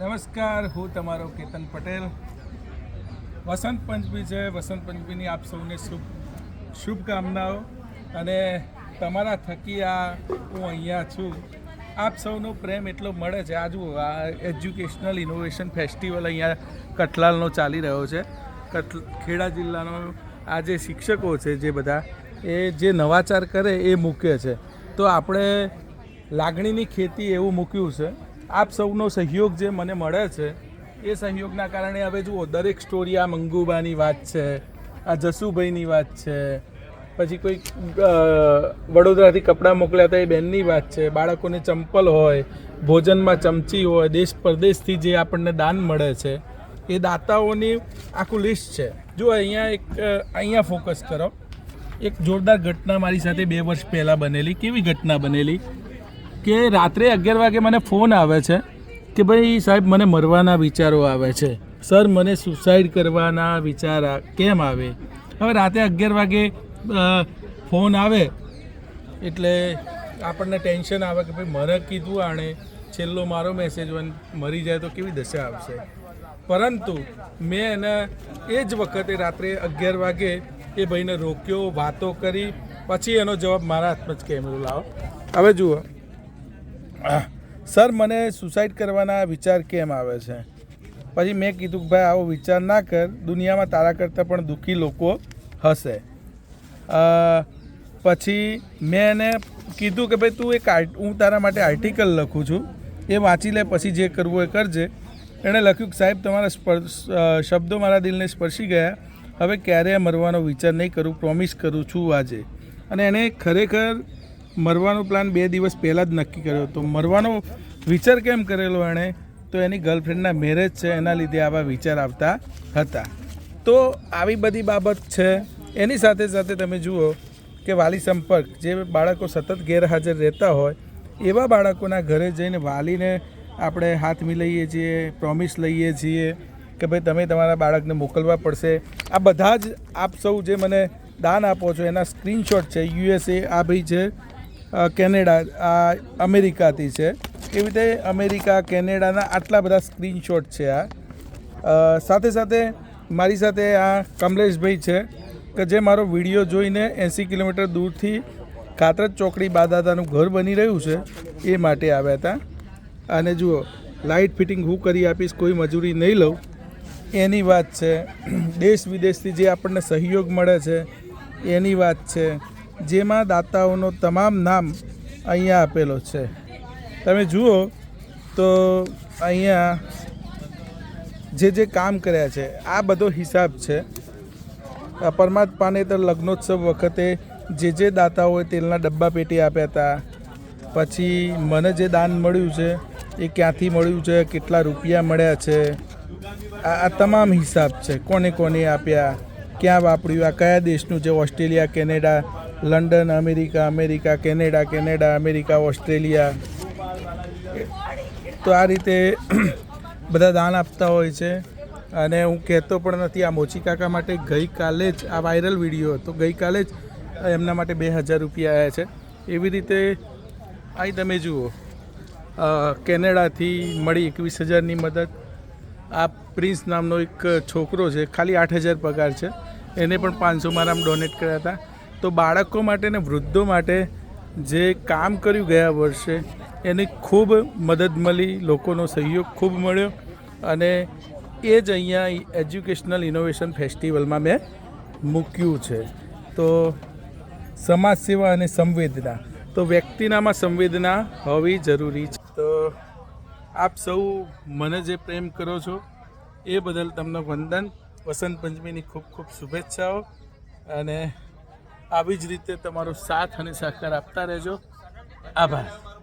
નમસ્કાર, હું તમારો કેતન પટેલ. વસંત પંચમી છે. વસંત પંચમીની આપ સૌને શુભ, શુભકામનાઓ. અને તમારા થકી આ હું અહીંયા છું. આપ સૌનો પ્રેમ એટલો મળે છે. આજુ આ એજ્યુકેશનલ ઇનોવેશન ફેસ્ટિવલ અહીંયા કઠલાલનો ચાલી રહ્યો છે. કઠ, ખેડા જિલ્લાનો આ જે શિક્ષકો છે જે બધા, એ જે નવાચાર કરે એ મૂકે છે. તો આપણે લાગણીની ખેતી એવું મૂક્યું છે. આપ સૌનો સહયોગ જે મને મળે છે, એ સહયોગના કારણે હવે જુઓ, દરેક સ્ટોરી આ મંગુબાની વાત છે, આ જસુભાઈની વાત છે, પછી કોઈ વડોદરાથી કપડાં મોકલ્યા હતા એ બેનની વાત છે, બાળકોને ચંપલ હોય, ભોજનમાં ચમચી હોય, દેશ પરદેશથી જે આપણને દાન મળે છે, એ દાતાઓની આખું લિસ્ટ છે. જો અહીંયા એક અહીંયા ફોકસ કરો. એક જોરદાર ઘટના મારી સાથે બે વર્ષ પહેલાં બનેલી, કેવી ઘટના બનેલી? કે રાત્રે અગિયાર વાગે મને ફોન આવે છે કે ભાઈ, સાહેબ, મને મરવાના વિચારો આવે છે. સર, મને સુસાઇડ કરવાના વિચાર કેમ આવે? હવે રાતે અગિયાર વાગે ફોન આવે એટલે આપણને ટેન્શન આવે કે ભાઈ, મને કીધું આણે છેલ્લો મારો મેસેજ મરી જાય તો કેવી દશા આવશે? પરંતુ મેં એને એ જ વખતે રાત્રે અગિયાર વાગે એ ભાઈને રોક્યો, વાતો કરી, પછી એનો જવાબ મારા હાથમાં જ કેમેરો લાવો હવે જુઓ. સર, મને સુસાઇડ કરવાના વિચાર કેમ આવે છે? પછી મેં કીધું કે ભાઈ, આવો વિચાર ના કર. દુનિયામાં તારા કરતાં પણ દુઃખી લોકો હશે. પછી મેં એને કીધું કે ભાઈ, તું એક આર્ટ, હું તારા માટે આર્ટિકલ લખું છું. એ વાંચી લે, પછી જે કરવું એ કરજે. એણે લખ્યું કે સાહેબ, તમારા સ્પર્શ શબ્દો મારા દિલને સ્પર્શી ગયા. હવે ક્યારેય મરવાનો વિચાર નહીં કરું. પ્રોમિસ કરું છું આજે. અને એણે ખરેખર મરવાનો પ્લાન બે દિવસ પહેલાં જ નક્કી કર્યો હતો. મરવાનો વિચાર કેમ કરેલો એણે? તો એની ગર્લફ્રેન્ડના મેરેજ છે, એના લીધે આવા વિચાર આવતા હતા. તો આવી બધી બાબત છે. એની સાથે સાથે તમે જુઓ કે વાલી સંપર્ક, જે બાળકો સતત ગેરહાજર રહેતા હોય, એવા બાળકોના ઘરે જઈને વાલીને આપણે હાથ મિલાઈએ છીએ પ્રોમિસ લઈએ છીએ કે ભાઈ તમે તમારા બાળકને મોકલવા પડશે. આ બધા જ આપ સૌ જે મને દાન આપો છો, એના સ્ક્રીનશોટ છે યુએસએ આ ભાઈ છે. કેનેડા, આ અમેરિકાથી છે. એવી રીતે અમેરિકા, કેનેડાના આટલા બધા સ્ક્રીનશોટ છે આ. સાથે સાથે મારી સાથે આ કમલેશભાઈ છે, કે જે મારો વીડિયો જોઈને એંસી કિલોમીટર દૂરથી કાતરજ ચોકડી બાદાદાનું ઘર બની રહ્યું છે, એ માટે આવ્યા હતા. અને જુઓ, લાઇટ ફિટિંગ હું કરી આપીશ, કોઈ મજૂરી નહીં લઉં. એની વાત છે, દેશ વિદેશથી જે આપણને સહયોગ મળે છે, એની વાત છે. જેમાં દાતાઓનો તમામ નામ અહીંયા આપેલો છે. તમે જુઓ તો અહીંયા જે જે કામ કર્યા છે, આ બધો હિસાબ છે. આ તો લગ્નોત્સવ વખતે જે જે દાતાઓએ તેલના ડબ્બા પેટી આપ્યા હતા, પછી મને જે દાન મળ્યું છે, એ ક્યાંથી મળ્યું છે, કેટલા રૂપિયા મળ્યા છે આ તમામ હિસાબ છે, કોને કોને આપ્યા, ક્યાં વાપર્યું, આ કયા દેશનું છે, Australia, Canada London, America America, Canada Canada, America, Australia. તો આ રીતે બધા દાન આપતા હોય છે. અને હું કહેતો પણ નથી, આ મોચી કાકા માટે ગઈકાલે જ આ વાયરલ વીડિયો હતો. ગઈકાલે જ એમના માટે બે હજાર રૂપિયા આવ્યા છે. એવી રીતે અહીં તમે જુઓ કેનેડાથી મળી એકવીસ હજારની મદદ. આ પ્રિન્સ નામનો એક છોકરો છે, ખાલી આઠ હજાર પગાર છે. એને પણ પાંચસો મારામ ડોનેટ કર્યા હતા. તો બાળકો માટે ને વૃદ્ધો માટે જે કામ કર્યું ગયા વર્ષે, એની ખૂબ મદદ મળી, લોકોનો સહયોગ ખૂબ મળ્યો અને એ જ અહીંયા એજ્યુકેશનલ ઇનોવેશન ફેસ્ટિવલમાં મેં મૂક્યું છે. તો સમાજ સેવા અને સંવેદના, તો વ્યક્તિનામાં સંવેદના હોવી જરૂરી છે. તો આપ સૌ મને જે પ્રેમ કરો છો, એ બદલ તમને વંદન. વસંત પંચમીની ખૂબ ખૂબ શુભેચ્છાઓ અને આવી જ રીતે તમારો સાથ અને સહકાર આપતા રહેજો. આભાર.